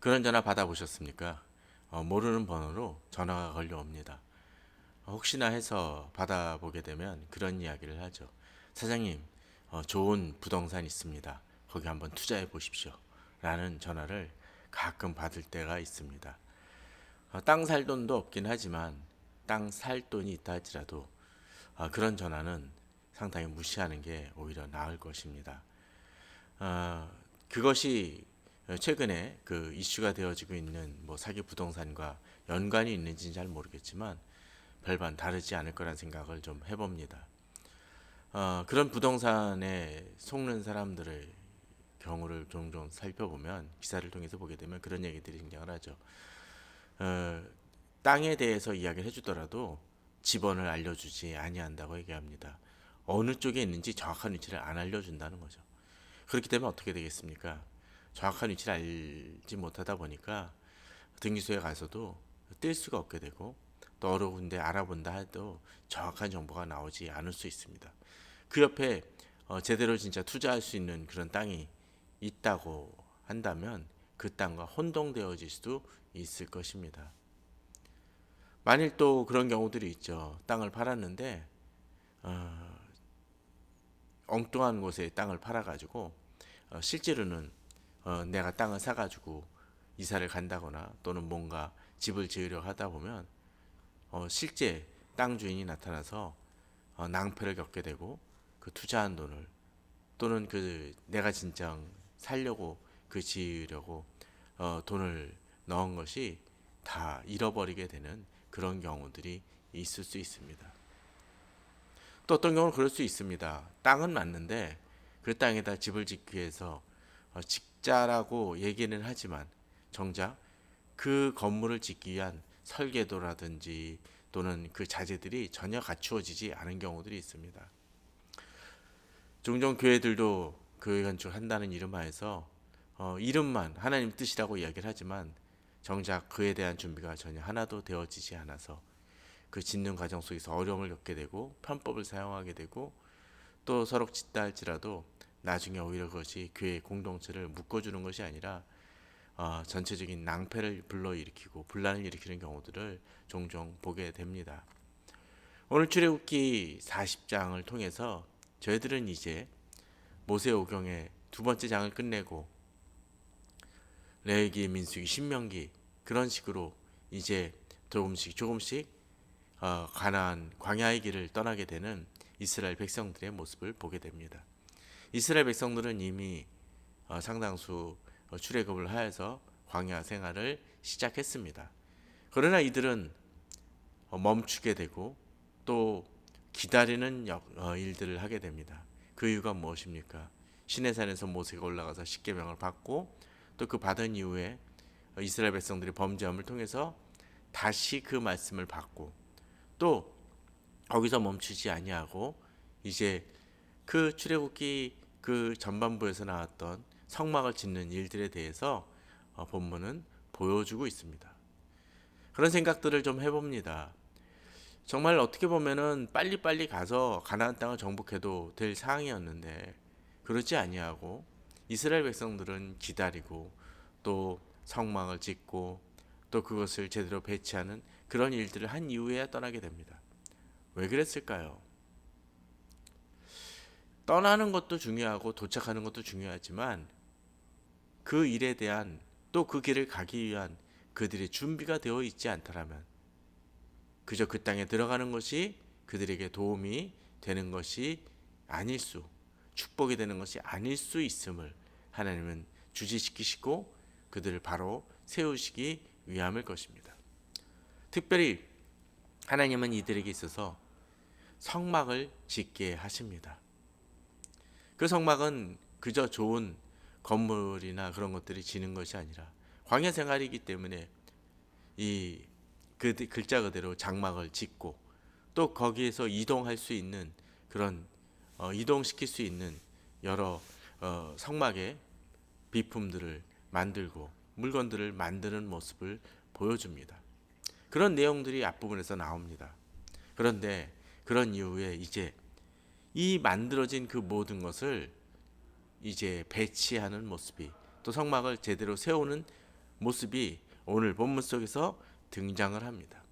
그런 전화 받아보셨습니까? 어, 모르는 번호로 전화가 걸려옵니다. 어, 혹시나 해서 받아보게 되면 그런 이야기를 하죠. 사장님, 어, 좋은 부동산 있습니다. 거기 한번 투자해 보십시오. 라는 전화를 가끔 받을 때가 있습니다. 어, 땅살 돈도 없긴 하지만 땅 살 돈이 있다 할지라도 어, 그런 전화는 상당히 무시하는 게 오히려 나을 것입니다. 어, 그것이 최근에 그 이슈가 되어지고 있는 뭐 사기 부동산과 연관이 있는지는 잘 모르겠지만 별반 다르지 않을 거란 생각을 좀 해봅니다. 어, 그런 부동산에 속는 사람들의 경우를 종종 살펴보면 기사를 통해서 보게 되면 그런 얘기들이 등장을 하죠. 어, 땅에 대해서 이야기를 해주더라도 지번을 알려주지 아니한다고 얘기합니다. 어느 쪽에 있는지 정확한 위치를 안 알려준다는 거죠. 그렇기 때문에 어떻게 되겠습니까? 정확한 위치를 알지 못하다 보니까 등기소에 가서도 뜰 수가 없게 되고 또 여러 군데 알아본다 해도 정확한 정보가 나오지 않을 수 있습니다. 그 옆에 어, 제대로 진짜 투자할 수 있는 그런 땅이 있다고 한다면 그 땅과 혼동되어질 수도 있을 것입니다. 만일 또 그런 경우들이 있죠. 땅을 팔았는데 어, 엉뚱한 곳에 땅을 팔아가지고 어, 실제로는 어, 내가 땅을 사가지고 이사를 간다거나 또는 뭔가 집을 지으려 하다 보면 어, 실제 땅 주인이 나타나서 어, 낭패를 겪게 되고 그 투자한 돈을 또는 그 내가 진짜 살려고 그 지으려고 어, 돈을 넣은 것이 다 잃어버리게 되는 그런 경우들이 있을 수 있습니다. 또 어떤 경우는 그럴 수 있습니다. 땅은 맞는데 그 땅에다 집을 짓기 위해서 어, 직자라고 얘기는 하지만 정작 그 건물을 짓기 위한 설계도라든지 또는 그 자재들이 전혀 갖추어지지 않은 경우들이 있습니다. 종종 교회들도 교회 건축한다는 이름 하에서 어, 이름만 하나님 뜻이라고 이야기를 하지만 정작 그에 대한 준비가 전혀 하나도 되어지지 않아서 그 짓는 과정 속에서 어려움을 겪게 되고 편법을 사용하게 되고 또 서로 짓다 할지라도 나중에 오히려 그것이 교회 공동체를 묶어주는 것이 아니라 어, 전체적인 낭패를 불러일으키고 분란을 일으키는 경우들을 종종 보게 됩니다. 오늘 출애굽기 40장을 통해서 저희들은 이제 모세 오경의 두 번째 장을 끝내고 레위기, 민수기, 신명기 그런 식으로 이제 조금씩 조금씩 어, 가나안 광야의 길을 떠나게 되는 이스라엘 백성들의 모습을 보게 됩니다. 이스라엘 백성들은 이미 어, 상당수 어, 출애굽을 하여서 광야 생활을 시작했습니다. 그러나 이들은 어, 멈추게 되고 또 기다리는 어, 일들을 하게 됩니다. 그 이유가 무엇입니까? 시내산에서 모세가 올라가서 십계명을 받고 또 그 받은 이후에 이스라엘 백성들이 범죄함을 통해서 다시 그 말씀을 받고 또 거기서 멈추지 아니하고 이제 그 출애굽기 그 전반부에서 나왔던 성막을 짓는 일들에 대해서 어, 본문은 보여주고 있습니다. 그런 생각들을 좀 해봅니다. 정말 어떻게 보면은 빨리빨리 가서 가나안 땅을 정복해도 될 상황이었는데 그렇지 아니하고 이스라엘 백성들은 기다리고 또 성막을 짓고 또 그것을 제대로 배치하는 그런 일들을 한 이후에야 떠나게 됩니다. 왜 그랬을까요? 떠나는 것도 중요하고 도착하는 것도 중요하지만 그 일에 대한 또 그 길을 가기 위한 그들의 준비가 되어 있지 않다라면 그저 그 땅에 들어가는 것이 그들에게 도움이 되는 것이 아닐 수 축복이 되는 것이 아닐 수 있음을 하나님은 주지시키시고 그들을 바로 세우시기 위함일 것입니다. 특별히 하나님은 이들에게 있어서 성막을 짓게 하십니다. 그 성막은 그저 좋은 건물이나 그런 것들이 지는 것이 아니라 광야 생활이기 때문에 이 그 글자 그대로 장막을 짓고 또 거기에서 이동할 수 있는 그런 어, 이동시킬 수 있는 여러 어, 성막의 비품들을 만들고 물건들을 만드는 모습을 보여줍니다. 그런 내용들이 앞부분에서 나옵니다. 그런데 그런 이후에 이제 이 만들어진 그 모든 것을 이제 배치하는 모습이 또 성막을 제대로 세우는 모습이 오늘 본문 속에서 등장을 합니다.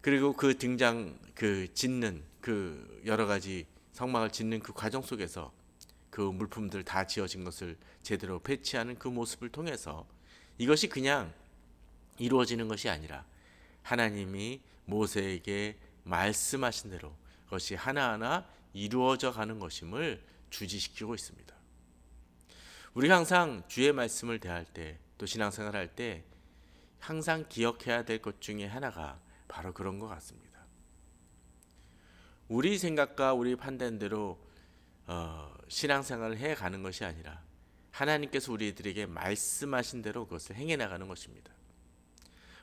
그리고 그 등장 그 짓는 그 여러 가지 성막을 짓는 그 과정 속에서 그 물품들 다 지어진 것을 제대로 배치하는 그 모습을 통해서 이것이 그냥 이루어지는 것이 아니라 하나님이 모세에게 말씀하신 대로 그것이 하나하나 이루어져 가는 것임을 주지시키고 있습니다. 우리가 항상 주의 말씀을 대할 때 또 신앙생활 할때 항상 기억해야 될 것 중에 하나가 바로 그런 것 같습니다. 우리 생각과 우리 판단대로 어, 신앙생활을 해 가는 것이 아니라 하나님께서 우리들에게 말씀하신 대로 그것을 행해 나가는 것입니다.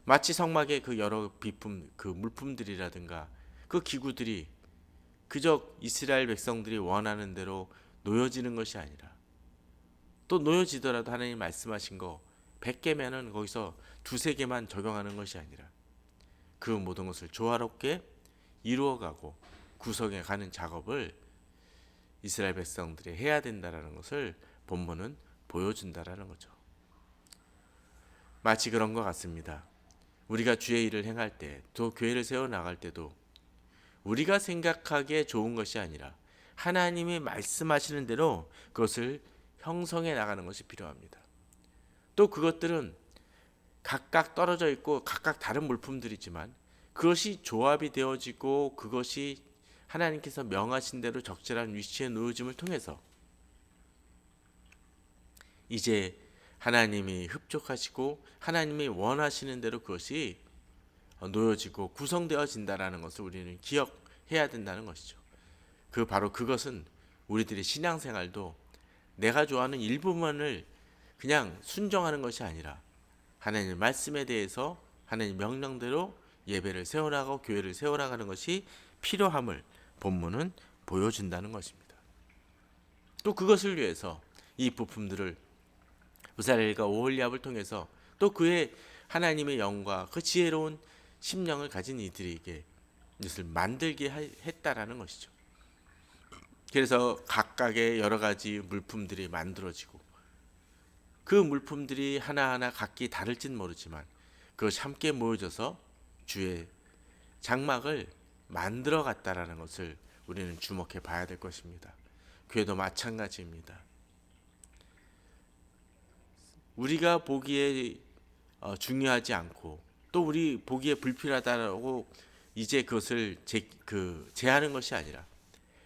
마치 성막의 그 여러 비품, 그 물품들이라든가 그 기구들이 그저 이스라엘 백성들이 원하는 대로 놓여지는 것이 아니라 또 놓여지더라도 하나님 말씀하신 거 100개면은 거기서 두세 개만 적용하는 것이 아니라 그 모든 것을 조화롭게 이루어가고 구성해 가는 작업을 이스라엘 백성들이 해야 된다라는 것을 본문은 보여준다라는 거죠. 마치 그런 것 같습니다. 우리가 주의 일을 행할 때, 또 교회를 세워 나갈 때도 우리가 생각하기에 좋은 것이 아니라 하나님이 말씀하시는 대로 그것을 형성해 나가는 것이 필요합니다. 또 그것들은 각각 떨어져 있고 각각 다른 물품들이지만 그것이 조합이 되어지고 그것이 하나님께서 명하신 대로 적절한 위치에 놓여짐을 통해서 이제 하나님이 흡족하시고 하나님이 원하시는 대로 그것이 놓여지고 구성되어진다라는 것을 우리는 기억해야 된다는 것이죠. 그 바로 그것은 우리들의 신앙생활도 내가 좋아하는 일부분을 그냥 순종하는 것이 아니라 하나님의 말씀에 대해서 하나님 명령대로 예배를 세워나가고 교회를 세워나가는 것이 필요함을 본문은 보여준다는 것입니다. 또 그것을 위해서 이 부품들을 부사렐과 오홀리압을 통해서 또 그의 하나님의 영과 그 지혜로운 심령을 가진 이들에게 이것을 만들게 했다라는 것이죠. 그래서 각각의 여러 가지 물품들이 만들어지고 그 물품들이 하나하나 각기 다를진 모르지만 그것이 함께 모여져서 주의 장막을 만들어 갔다라는 것을 우리는 주목해 봐야 될 것입니다. 교회도 마찬가지입니다. 우리가 보기에 어, 중요하지 않고 또 우리 보기에 불필요하다고 이제 그것을 제, 그 제하는 것이 아니라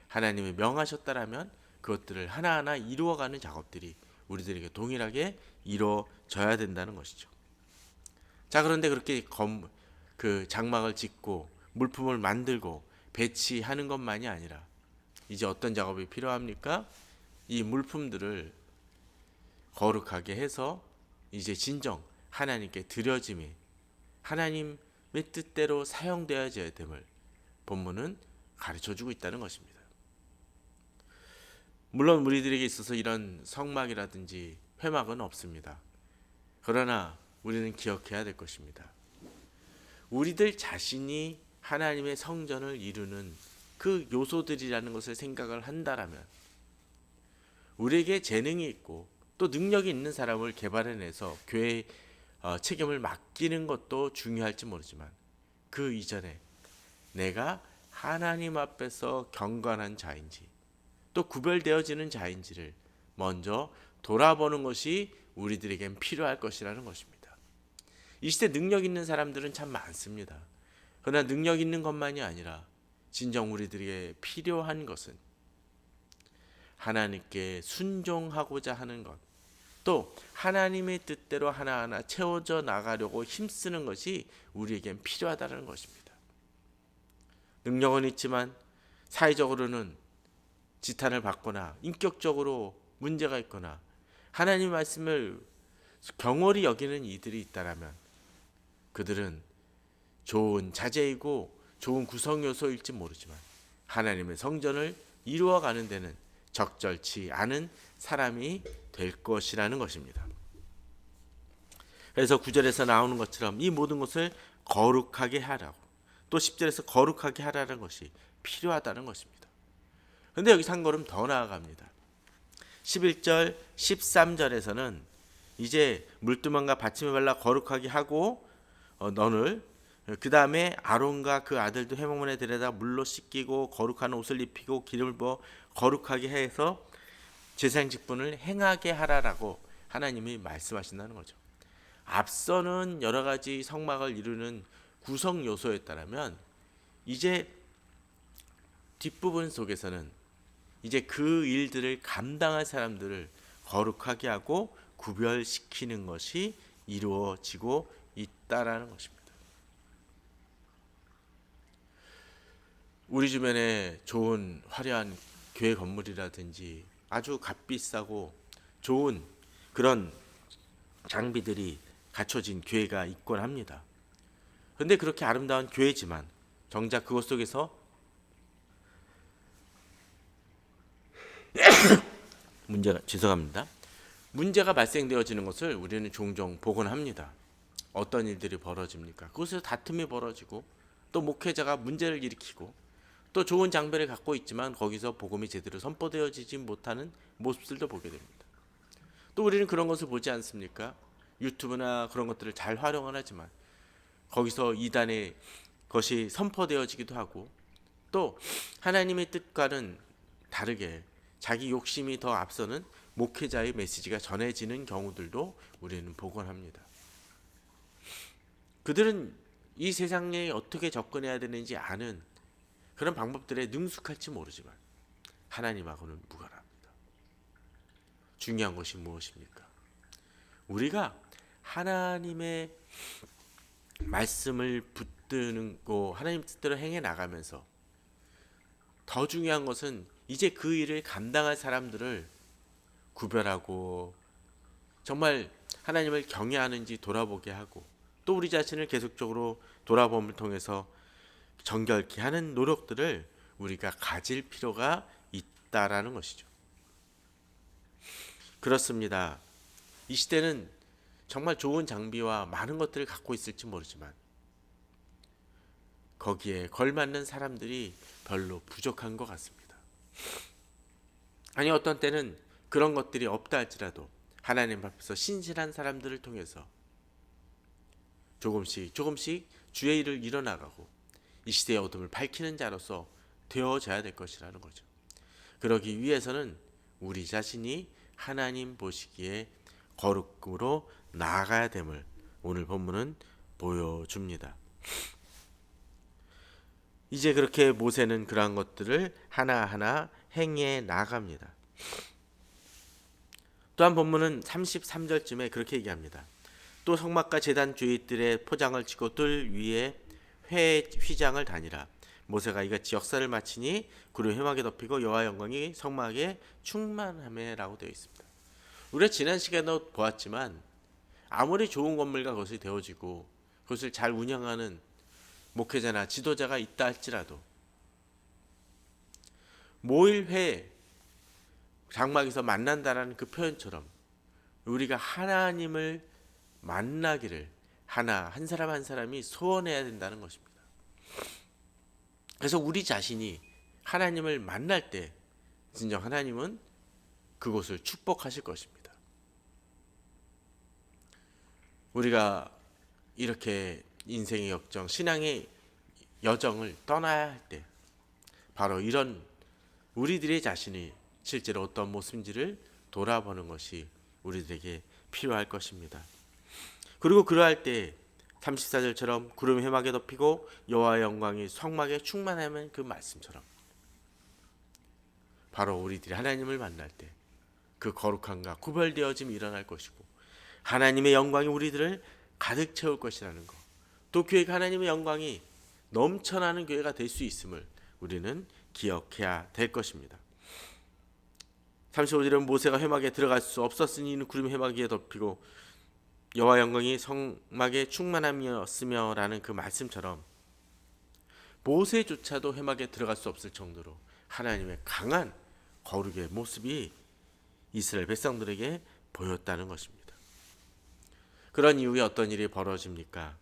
하나님이 명하셨다라면 그것들을 하나하나 이루어가는 작업들이 우리들에게 동일하게 이루어져야 된다는 것이죠. 자 그런데 그렇게 검, 그 장막을 짓고 물품을 만들고 배치하는 것만이 아니라 이제 어떤 작업이 필요합니까? 이 물품들을 거룩하게 해서 이제 진정 하나님께 드려짐이 하나님의 뜻대로 사용되어져야 됨을 본문은 가르쳐 주고 있다는 것입니다. 물론 우리들에게 있어서 이런 성막이라든지 회막은 없습니다. 그러나 우리는 기억해야 될 것입니다. 우리들 자신이 하나님의 성전을 이루는 그 요소들이라는 것을 생각을 한다라면 우리에게 재능이 있고 또 능력이 있는 사람을 개발해내서 교회 어, 책임을 맡기는 것도 중요할지 모르지만 그 이전에 내가 하나님 앞에서 경건한 자인지 또 구별되어지는 자인지를 먼저 돌아보는 것이 우리들에겐 필요할 것이라는 것입니다. 이 시대 능력 있는 사람들은 참 많습니다. 그러나 능력 있는 것만이 아니라 진정 우리들에게 필요한 것은 하나님께 순종하고자 하는 것, 또 하나님의 뜻대로 하나하나 채워져 나가려고 힘쓰는 것이 우리에겐 필요하다는 것입니다. 능력은 있지만 사회적으로는 지탄을 받거나 인격적으로 문제가 있거나 하나님 말씀을 경홀히 여기는 이들이 있다라면 그들은 좋은 자제이고 좋은 구성 요소일지 모르지만 하나님의 성전을 이루어가는 데는 적절치 않은 사람이 될 것이라는 것입니다. 그래서 9절에서 나오는 것처럼 이 모든 것을 거룩하게 하라고 또 10절에서 거룩하게 하라는 것이 필요하다는 것입니다. 근데 여기서 한 걸음 더 나아갑니다. 11절, 13절에서는 이제 물두멍과 받침을 발라 거룩하게 하고 어, 너를 그 다음에 아론과 그 아들도 회막문에 들여다 물로 씻기고 거룩한 옷을 입히고 기름을 부어 거룩하게 해서 제사장 직분을 행하게 하라라고 하나님이 말씀하신다는 거죠. 앞서는 여러 가지 성막을 이루는 구성 요소였다면 이제 뒷부분 속에서는 이제 그 일들을 감당할 사람들을 거룩하게 하고 구별시키는 것이 이루어지고 있다라는 것입니다. 우리 주변에 좋은 화려한 교회 건물이라든지 아주 값비싸고 좋은 그런 장비들이 갖춰진 교회가 있곤 합니다. 그런데 그렇게 아름다운 교회지만 정작 그것 속에서 문제가 죄송합니다. 문제가 발생되어지는 것을 우리는 종종 보곤 합니다. 어떤 일들이 벌어집니까? 그곳에서 다툼이 벌어지고 또 목회자가 문제를 일으키고 또 좋은 장비를 갖고 있지만 거기서 복음이 제대로 선포되어지지 못하는 모습들도 보게 됩니다. 또 우리는 그런 것을 보지 않습니까? 유튜브나 그런 것들을 잘 활용을 하지만 거기서 이단의 것이 선포되어지기도 하고 또 하나님의 뜻과는 다르게 자기 욕심이 더 앞서는 목회자의 메시지가 전해지는 경우들도 우리는 보곤 합니다. 그들은 이 세상에 어떻게 접근해야 되는지 아는 그런 방법들에 능숙할지 모르지만 하나님하고는 무관합니다. 중요한 것이 무엇입니까? 우리가 하나님의 말씀을 붙드는 거 하나님 뜻대로 행해 나가면서 더 중요한 것은 이제 그 일을 감당할 사람들을 구별하고 정말 하나님을 경외하는지 돌아보게 하고 또 우리 자신을 계속적으로 돌아봄을 통해서 정결케 하는 노력들을 우리가 가질 필요가 있다라는 것이죠. 그렇습니다. 이 시대는 정말 좋은 장비와 많은 것들을 갖고 있을지 모르지만 거기에 걸맞는 사람들이 별로 부족한 것 같습니다. 아니 어떤 때는 그런 것들이 없다 할지라도 하나님 앞에서 신실한 사람들을 통해서 조금씩 조금씩 주의 일을 이뤄나가고 이 시대의 어둠을 밝히는 자로서 되어져야 될 것이라는 거죠. 그러기 위해서는 우리 자신이 하나님 보시기에 거룩으로 나아가야 됨을 오늘 본문은 보여줍니다. 이제 그렇게 모세는 그러한 것들을 하나하나 행해 나갑니다. 또한 본문은 33절쯤에 그렇게 얘기합니다. 또 성막과 제단 주위들의 포장을 치고 뜰 위에 회 휘장을 다니라. 모세가 이같이 역사를 마치니 구름 회막에 덮이고 여호와 영광이 성막에 충만함에라고 되어 있습니다. 우리가 지난 시간에도 보았지만 아무리 좋은 건물과 그것이 되어지고 그것을 잘 운영하는 목회자나 지도자가 있다 할지라도 모일회 장막에서 만난다라는 그 표현처럼 우리가 하나님을 만나기를 하나 한 사람 한 사람이 소원해야 된다는 것입니다. 그래서 우리 자신이 하나님을 만날 때 진정 하나님은 그곳을 축복하실 것입니다. 우리가 이렇게 인생의 역정, 신앙의 여정을 떠나야 할 때 바로 이런 우리들의 자신이 실제로 어떤 모습인지를 돌아보는 것이 우리들에게 필요할 것입니다. 그리고 그러할 때 34절처럼 구름 해막에 덮이고 여호와의 영광이 성막에 충만하면 그 말씀처럼 바로 우리들이 하나님을 만날 때 그 거룩함과 구별되어짐이 일어날 것이고 하나님의 영광이 우리들을 가득 채울 것이라는 것. 또 교회가 하나님의 영광이 넘쳐나는 교회가 될 수 있음을 우리는 기억해야 될 것입니다. 35절은 모세가 회막에 들어갈 수 없었으니 구름 회막에 덮이고 여호와 영광이 성막에 충만함이었으며라는 그 말씀처럼 모세조차도 회막에 들어갈 수 없을 정도로 하나님의 강한 거룩의 모습이 이스라엘 백성들에게 보였다는 것입니다. 그런 이후에 어떤 일이 벌어집니까?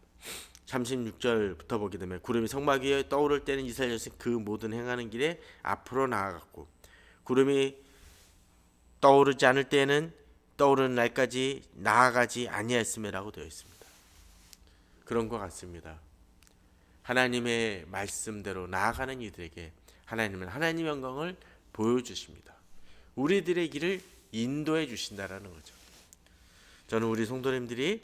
36절부터 보게 되면 구름이 성막 위에 떠오를 때는 이스라엘 자식 그 모든 행하는 길에 앞으로 나아갔고 구름이 떠오르지 않을 때에는 떠오르는 날까지 나아가지 아니하였음이라고 되어 있습니다. 그런 것 같습니다. 하나님의 말씀대로 나아가는 이들에게 하나님은 하나님의 영광을 보여주십니다. 우리들의 길을 인도해 주신다라는 거죠. 저는 우리 성도님들이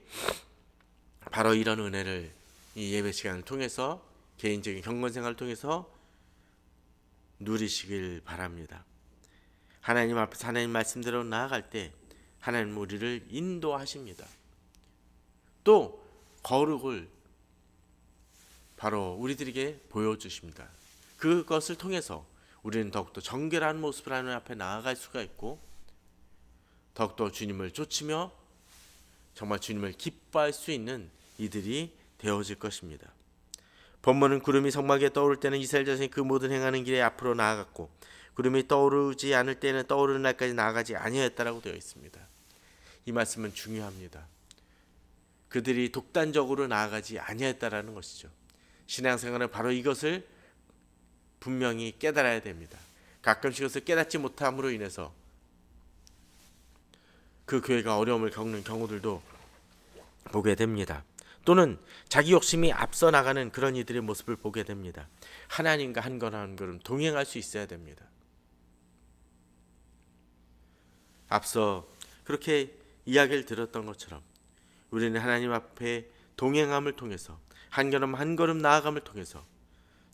바로 이런 은혜를 이 예배 시간을 통해서 개인적인 경건 생활을 통해서 누리시길 바랍니다. 하나님 앞에서 하나님 말씀대로 나아갈 때 하나님 우리를 인도하십니다. 또 거룩을 바로 우리들에게 보여주십니다. 그것을 통해서 우리는 더욱더 정결한 모습을 하나님 앞에 나아갈 수가 있고 더욱더 주님을 쫓으며 정말 주님을 기뻐할 수 있는 이들이 되어질 것입니다. 본문은 구름이 성막에 떠오를 때는 이스라엘 자손이 그 모든 행하는 길에 앞으로 나아갔고 구름이 떠오르지 않을 때는 떠오르는 날까지 나아가지 아니하였다라고 되어 있습니다. 이 말씀은 중요합니다. 그들이 독단적으로 나아가지 아니하였다라는 것이죠. 신앙생활은 바로 이것을 분명히 깨달아야 됩니다. 가끔씩 이것을 깨닫지 못함으로 인해서 그 교회가 어려움을 겪는 경우들도 보게 됩니다. 또는 자기 욕심이 앞서 나가는 그런 이들의 모습을 보게 됩니다. 하나님과 한 걸음 한 걸음 동행할 수 있어야 됩니다. 앞서 그렇게 이야기를 들었던 것처럼 우리는 하나님 앞에 동행함을 통해서 한 걸음 한 걸음 나아감을 통해서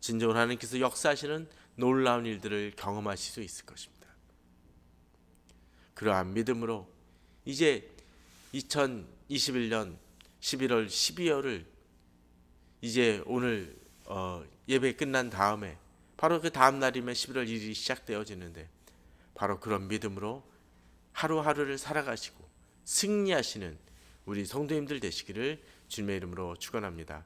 진정으로 하나님께서 역사하시는 놀라운 일들을 경험하실 수 있을 것입니다. 그러한 믿음으로 이제 2021년 11월 12월을 이제 오늘 어, 예배 끝난 다음에 바로 그 다음 날이면 11월 1일이 시작되어지는데 바로 그런 믿음으로 하루하루를 살아가시고 승리하시는 우리 성도님들 되시기를 주님의 이름으로 축원합니다.